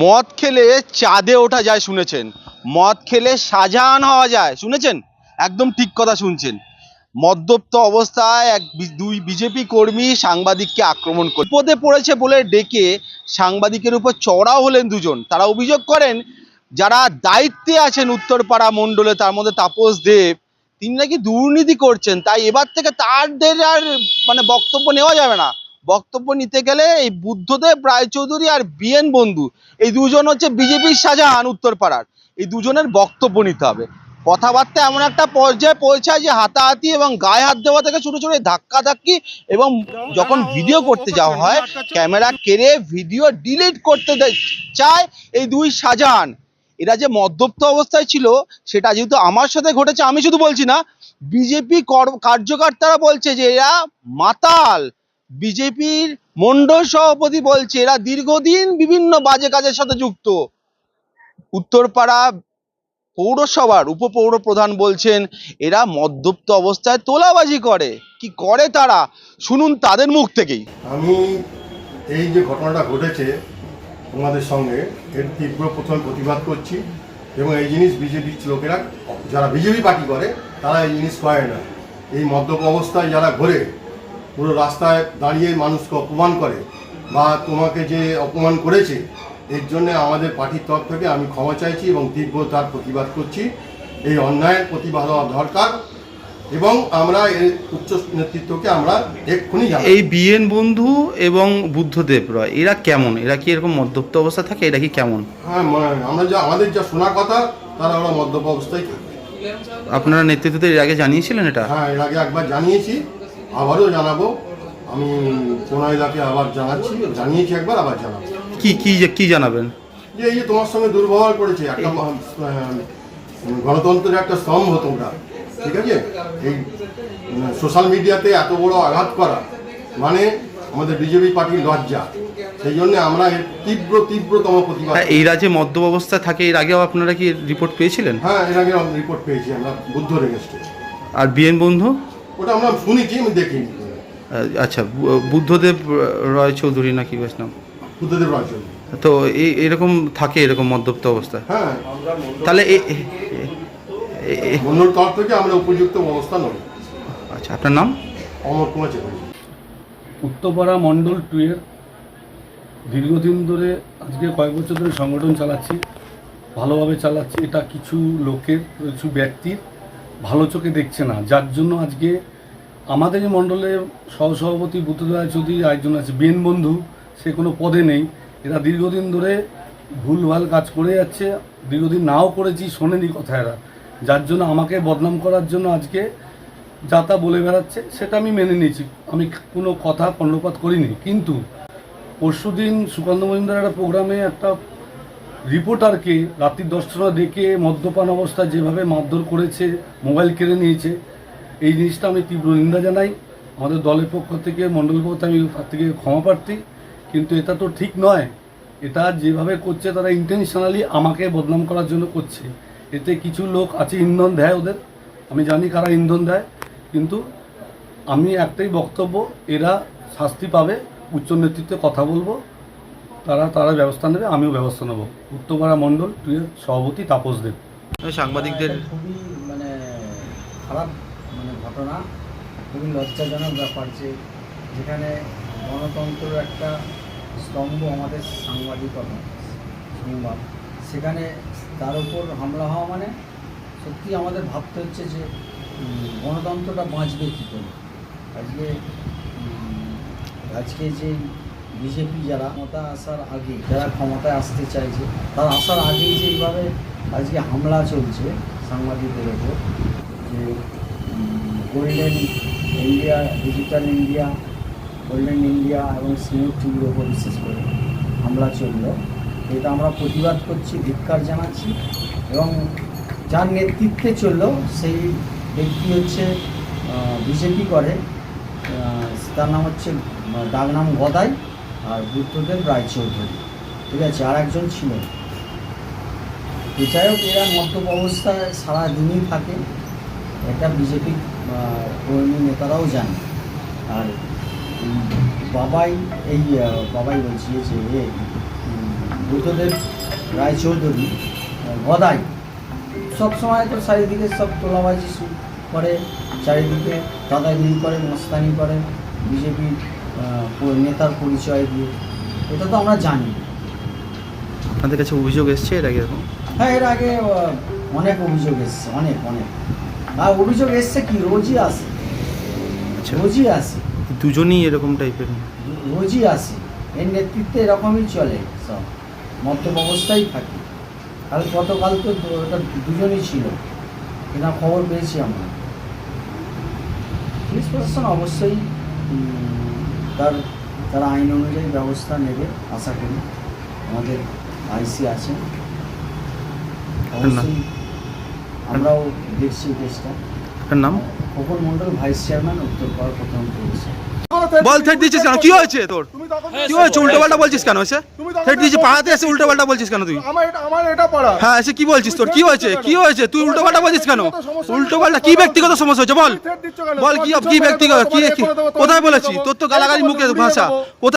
মদ খেলে চাঁদে ওঠা যায় শুনেছেন। মদ খেলে শাহজাহান হওয়া যায়, শুনেছেন? একদম ঠিক কথা শুনছেন। মদ্যপ্ত অবস্থায় এক দুই বিজেপি কর্মী সাংবাদিককে আক্রমণ করে বিপদে পড়েছে বলে ডেকে সাংবাদিকের উপর চড়াও হলেন দুজন। তারা অভিযোগ করেন, যারা দায়িত্বে আছেন উত্তরপাড়া মণ্ডলে, তার মধ্যে তাপস দেব, তিনি নাকি দুর্নীতি করছেন, তাই এবার থেকে তাদের আর মানে বক্তব্য নেওয়া যাবে না। বক্তব্য নিতে গেলে এই বুদ্ধদেব রায়চৌধুরী আর বিএন বন্ধু, এই দুজন হচ্ছে বিজেপির শাহজাহান উত্তরপাড়ার। এই দুজনের বক্তব্য নিতে হবে। কথাবার্তা এমন একটা পর্যায়ে পৌঁছায় যে হাতাহাতি এবং গায়ে হাত দেওয়া থেকে ছোট ছোট ধাক্কা ধাক্কি এবং যখন ভিডিও করতে যাওয়া হয়, ক্যামেরা কেড়ে ভিডিও ডিলিট করতে চায় এই দুই শাহজাহান। এরা যে মদ্যপ্ত অবস্থায় ছিল, সেটা যেহেতু আমার সাথে ঘটেছে, আমি শুধু বলছি না, বিজেপি কার্যকর্তারা বলছে যে এরা মাতাল। বিজেপির মন্ডল সভাপতি বলছে, এরা দীর্ঘদিন বিভিন্ন বাজে কাজের সাথে যুক্ত। উত্তরপাড়া পৌরসভার উপপৌর প্রধান বলছেন, এরা মদ্যপ্ত অবস্থায় তোলাবাজি করে। কি করে তারা? শুনুন তাদের মুখ থেকেই। আমি এই যে ঘটনাটা ঘটেছে তোমাদের সঙ্গে, এর তীব্র প্রথমে প্রতিবাদ করছি এবং এই জিনিস বিজেপির লোকেরা, যারা বিজেপি পার্টি করে, তারা এই জিনিস করে না। এই মদ্যপ অবস্থায় যারা ঘোরে পুরো রাস্তায় দাঁড়িয়ে মানুষকে অপমান করে বা তোমাকে যে অপমান করেছে এর জন্য আমাদের পার্টির তরফ থেকে আমি ক্ষমা চাইছি এবং তীব্র তার প্রতিবাদ করছি। এই অন্যায়ের প্রতিবাদ হওয়া দরকার এবং আমরা এর উচ্চ নেতৃত্বকে আমরা এক্ষুনি এই বিএন বন্ধু এবং বুদ্ধদেব রয় এরা কেমন? এরা কি এরকম মদ্যপ্ত অবস্থা থাকে? এরা কি কেমন? হ্যাঁ মানে আমরা যা আমাদের যা শোনা কথা তারা ওরা মদ্যপ অবস্থায় থাকে। আপনারা নেতৃত্বতে এর আগে জানিয়েছিলেন এটা? হ্যাঁ এর আগে একবার জানিয়েছি। আবারও জানাব আমি প্রণয়দাকে আবার জানাচ্ছি জানিয়েছি একবার আবার জানাব। কি কি যে- কি জানাবেন? যে এই যে তোমার সঙ্গে দুর্ব্যবহার করেছে একটা গণতন্ত্রের একটা স্তম্ভ তোমরা ঠিক আছে? এই সোশ্যাল মিডিয়াতে এত বড় আঘাত করা মানে আমাদের বিজেপি পার্টির লজ্জা। সেই জন্য আমরা এর তীব্র তীব্রতম প্রতিবাদ হ্যাঁ এই রাজ্যে মদ্যপ অবস্থায় থাকে এর আগেও আপনারা কি রিপোর্ট পেয়েছিলেন? হ্যাঁ এর আগে রিপোর্ট পেয়েছি আমরা বুদ্ধ রেগেস্টে আর বিএন বন্ধু? ওটা আমরা শুনেছি আমি দেখিনি। আচ্ছা বুদ্ধদেব রয় চৌধুরী নাকি বেশ নাম বুদ্ধদেব রাজন তো এই এরকম থাকে এরকম মদ্যপ্ত অবস্থায় হ্যাঁ। তাহলে বন্ধুর তরফ থেকে আমরা উপযুক্ত ব্যবস্থা নেব। আচ্ছা আপনার নাম? অমর কুমার চ্যাটার্জি। উত্তরপাড়া মণ্ডল টুয়ের দীর্ঘদিন ধরে আজকে কয়েক বছর ধরে সংগঠন চালাচ্ছি ভালোভাবে চালাচ্ছি। এটা কিছু লোকের কিছু ব্যক্তির ভালো চোখে দেখছে না। যার জন্য আজকে আমাদের এই মণ্ডলের সহসভাপতি বুদ্ধদয় চৌধুরী একজন আছে বেন বন্ধু, সে কোনো পদে নেই। এরা দীর্ঘদিন ধরে ভুলভাল কাজ করে যাচ্ছে। দীর্ঘদিন নাও করেছি, শোনেনি কথা এরা। যার জন্য আমাকে বদনাম করার জন্য আজকে যা তা বলে বেড়াচ্ছে, সেটা আমি মেনে নিয়েছি। আমি কোনো কথা কর্ণপাত করিনি। কিন্তু পরশুদিন সুকান্ত মজুমদার একটা প্রোগ্রামে একটা রিপোর্টারকে রাত্রি দশটা ডেকে মদ্যপান অবস্থায় যেভাবে মারধর করেছে, মোবাইল কেড়ে নিয়েছে, এই জিনিসটা আমি তীব্র নিন্দা জানাই। আমাদের দলের পক্ষ থেকে, মণ্ডলের পক্ষ থেকে আমি থেকে ক্ষমা প্রার্থী। কিন্তু এটা তো ঠিক নয়। এটা যেভাবে করছে, তারা ইন্টেনশনালি আমাকে বদনাম করার জন্য করছে। এতে কিছু লোক আছে, ইন্ধন দেয় ওদের। আমি জানি কারা ইন্ধন দেয়। কিন্তু আমি একটাই বক্তব্য, এরা শাস্তি পাবে, উচ্চ নেতৃত্বে কথা বলব। তারা তারা ব্যবস্থা নেবে আমিও ব্যবস্থা নেব। উত্তরপাড়া মণ্ডল সভাপতি তাপস দেব। সাংবাদিকদের খুবই মানে খারাপ মানে ঘটনা। খুবই লজ্জাজনক ব্যাপার যে যেখানে গণতন্ত্রের একটা স্তম্ভ আমাদের সাংবাদিকতা সংবাদ। সেখানে তার উপর হামলা হওয়া মানে সত্যি আমাদের ভাবতে হচ্ছে যে গণতন্ত্রটা বাঁচবে কী করে? আজকে আজকে যে বিজেপি যারা ক্ষমতা আসার আগে যারা ক্ষমতায় আসতে চাইছে তারা আসার আগেই যে এইভাবে আজকে হামলা চলছে সাংবাদিকদের ওপর যে golden India digital India golden India এবং সিনিয়র টিভির ওপর বিশেষ করে হামলা চলল। এটা আমরা প্রতিবাদ করছি ধিক্কার জানাচ্ছি এবং যার নেতৃত্বে চলল সেই ব্যক্তি হচ্ছে বিজেপি করে তার নাম হচ্ছে আহ, ডাকনাম গদাই। আর বুদ্ধদেব রায়চৌধুরী ঠিক আছে, আর একজন ছিলেন। এছাড়াও এরা মদ্যপ অবস্থায় সারাদিনই থাকে। এটা বিজেপি কর্মী নেতারাও জানে আর বাবাই এই বাবাই বলছি যে বুদ্ধদেব রায়চৌধুরী গদাই। সবসময় তো চারিদিকে সব তোলাবাজি করে, চারিদিকে দাদাগিরি করে, মস্তানি করে। বিজেপির নেতার পরিচয় দিয়ে এটা তো আমরা জানি। আপনাদের কাছে অভিযোগ এসছে এর আগে এরকম? হ্যাঁ এর আগে অনেক অভিযোগ এসছে অনেক অনেক। আর অভিযোগ এসছে কি? রোজই আসে। আচ্ছা। রোজই আসে। দুজনই এরকম টাইপের রোজই আসে। এর নেতৃত্বে এরকমই চলে সব। মদ্যপ অবস্থায় থাকে। আর গতকাল তো ওটা দুজনই ছিল। এটা খবর পেয়েছি আমরা। পুলিশ প্রশাসন অবশ্যই তার তারা আইন অনুযায়ী ব্যবস্থা নেবে আশা করি। আমাদের আইসি আছে। অবশ্যই আমরাও দেখছি দেশটা। নাম? খোকন মণ্ডল ভাইস চেয়ারম্যান উত্তর উত্তরপাড়া প্রথম পুলিশে বল থেট দিচ্ছিস কেন? কি হয়েছে তোর? কি হয়েছে? উল্টো পাল্টা বলছিস কেন এসে? থেট দিচ্ছিস পাড়াতে এসে উল্টো পাল্টা বলছিস কেন তুই? আমার এটা আমার হ্যাঁ এসে কি বলছিস তোর? কি হয়েছে? কি হয়েছে? তুই উল্টো পাল্টা বলছিস কেন? উল্টো পাল্টা কি ব্যক্তিগত সমস্যা হয়েছে? বল? বল কি কি ব্যক্তিগত কি কোথায় বলেছি? তোর তো গালাগালি মুখে ভাষা। কোথায়